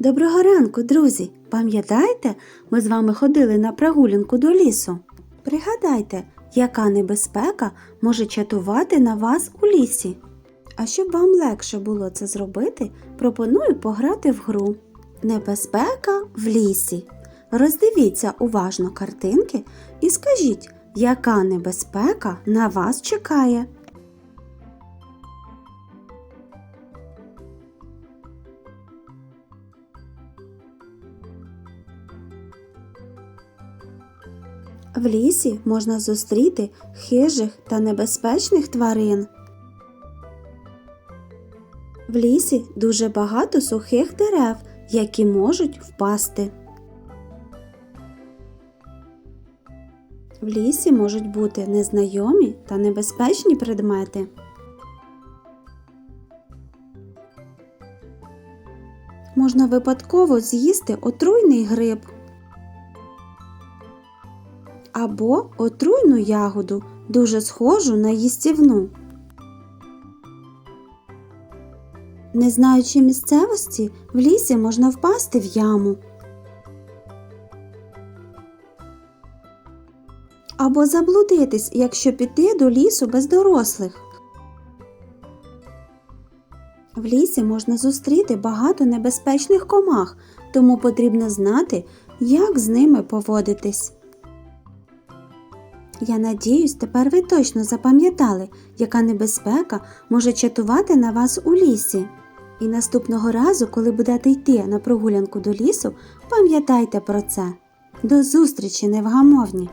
Доброго ранку, друзі! Пам'ятаєте, ми з вами ходили на прогулянку до лісу? Пригадайте, яка небезпека може чатувати на вас у лісі. А щоб вам легше було це зробити, пропоную пограти в гру Небезпека в лісі. Роздивіться уважно картинки і скажіть, яка небезпека на вас чекає. В лісі можна зустріти хижих та небезпечних тварин. В лісі дуже багато сухих дерев, які можуть впасти. В лісі можуть бути незнайомі та небезпечні предмети. Можна випадково з'їсти отруйний гриб або отруйну ягоду, дуже схожу на їстівну. Не знаючи місцевості, в лісі можна впасти в яму. Або заблудитись, якщо піти до лісу без дорослих. В лісі можна зустріти багато небезпечних комах, тому потрібно знати, як з ними поводитись. Я надіюсь, тепер ви точно запам'ятали, яка небезпека може чатувати на вас у лісі. І наступного разу, коли будете йти на прогулянку до лісу, пам'ятайте про це. До зустрічі, невгамовні!